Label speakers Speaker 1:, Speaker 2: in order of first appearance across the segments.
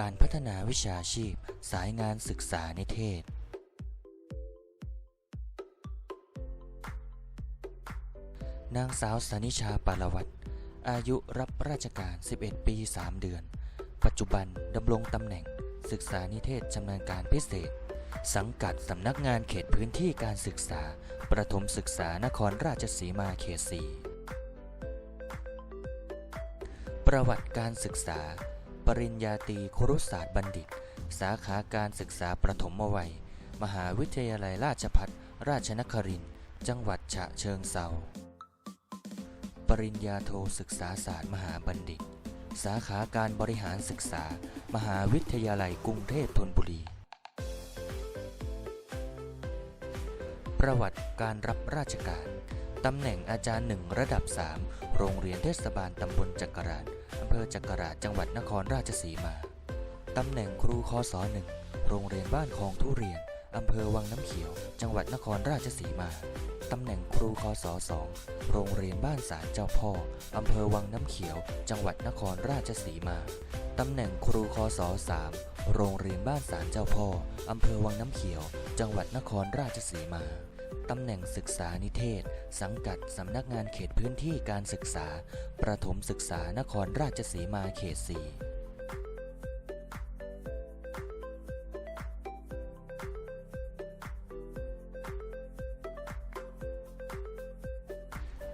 Speaker 1: การพัฒนาวิชาชีพ สายงานศึกษานิเทศ นางสาวสนิชาปารวัตรอายุรับราชการ 11 ปี 3 เดือน ปัจจุบันดำรงตำแหน่ง ศึกษานิเทศชำนาญการพิเศษ สังกัดสำนักงานเขตพื้นที่การศึกษา ประถมศึกษานครราชสีมาเขต 4 ประวัติการศึกษา ปริญญาตรีครุศาสตร์บัณฑิต สาขาการศึกษาประถมวัย มหาวิทยาลัยราชภัฏราชนครินทร์จังหวัดฉะเชิงเทราปริญญาโทศึกษาศาสตร์มหาบัณฑิต สาขาการบริหารศึกษา มหาวิทยาลัยกรุงเทพธนบุรี ประวัติการรับราชการ ตำแหน่งอาจารย์หนึ่งระดับ 3 โรงเรียนเทศบาลตำบลจักราชอำเภอจักราชจังหวัดนครราชสีมา ตำแหน่งครูคศหนึ่งโรงเรียนบ้านคลองทุเรียนอำเภอวังน้ำเขียว จังหวัดนครราชสีมา ตำแหน่งครูคศสองโรงเรียนบ้านสารเจ้าพ่ออำเภอวังน้ำเขียว จังหวัดนครราชสีมา ตำแหน่งครูคศสามโรงเรียนบ้านสารเจ้าพ่ออำเภอวังน้ำเขียว จังหวัดนครราชสีมา ตำแหน่งศึกษานิเทศ สังกัดสำนักงานเขตพื้นที่การศึกษา ประถมศึกษานครราชสีมาเขตสี่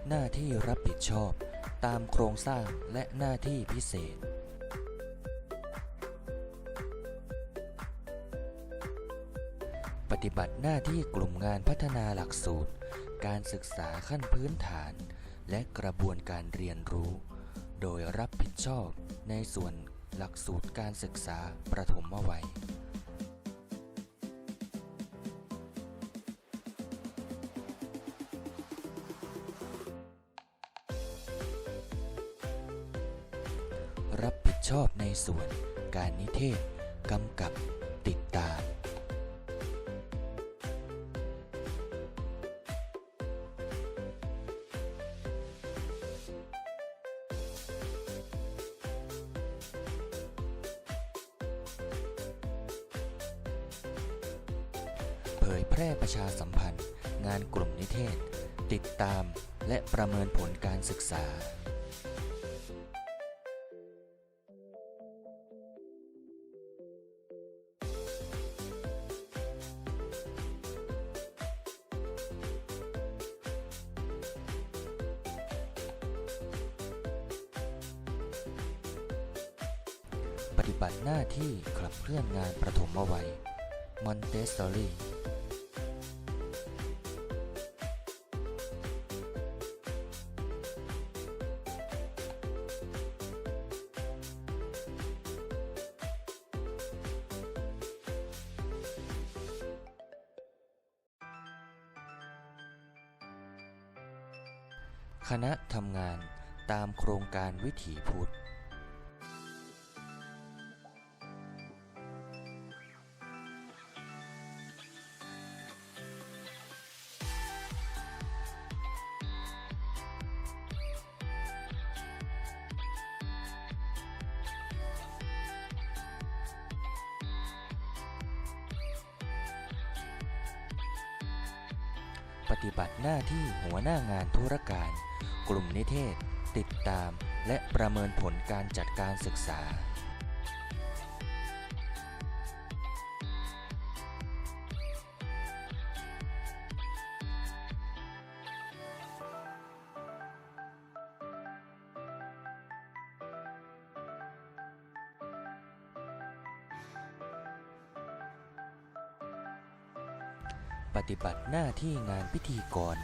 Speaker 1: หน้าที่รับผิดชอบ ตามโครงสร้างและหน้าที่พิเศษ ปฏิบัติหน้าที่กลุ่มงานพัฒนาหลักสูตร การศึกษาขั้นพื้นฐาน และกระบวนการเรียนรู้ โดยรับผิดชอบในส่วนหลักสูตรการศึกษาประถมวัยรับผิดชอบในส่วนการนิเทศ กำกับ ติดตาม ยแพร่ประชาสัมพันธ์ งานกลุ่มนิเทศ ติดตามและประเมินผลการศึกษา ปฏิบัติหน้าที่ขับเคลื่อนงานประถมวัยม คณะทำงานตามโครงการวิถีพุทธ ปฏิบัติหน้าที่หัวหน้างานธุรการ กลุ่มนิเทศ ติดตามและประเมินผลการจัดการศึกษา ปฏิบัติหน้าที่งานพิธีกร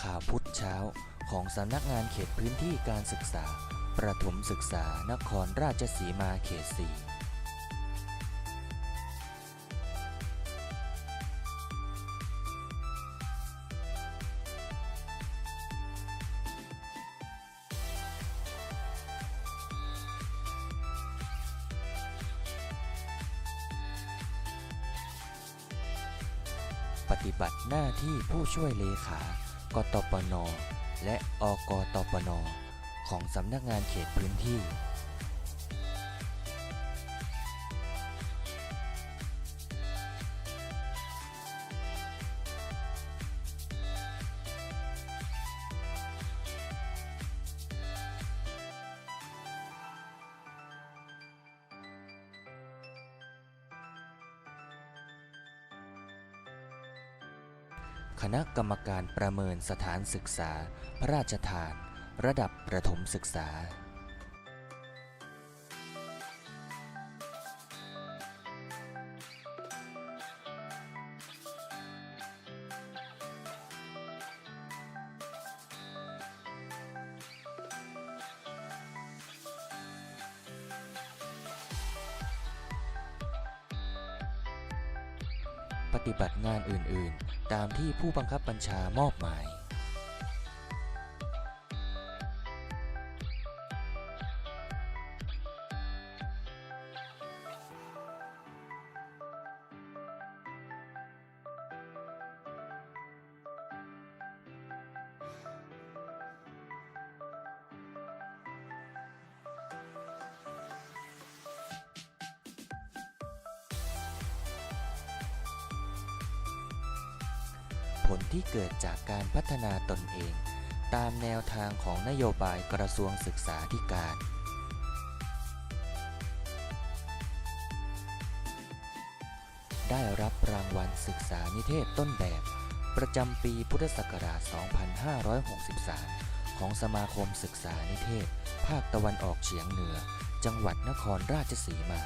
Speaker 1: ข่าวพุทธเช้า ของสำนักงานเขตพื้นที่การศึกษา ประถมศึกษานครราชสีมาเขตสี่ปฏิบัติหน้าที่ผู้ช่วยเลขา กตปน และ อกตปน ของสำนักงานเขตพื้นที่ คณะกรรมการประเมินสถานศึกษา พระราชทาน ระดับประถมศึกษา ปฏิบัติงานอื่นๆ ตามที่ผู้บังคับบัญชามอบหมาย ลที่เกิดจากการพัฒนาตนเอง ตามแนวทางของนโยบายกระทรวงศึกษาธิการ ได้รับรางวัลศึกษานิเทศต้นแบบ ประจำปีพุทธศักราช 2563 ของสมาคมศึกษานิเทศ ภาคตะวันออกเฉียงเหนือ จังหวัดนครราชสีมา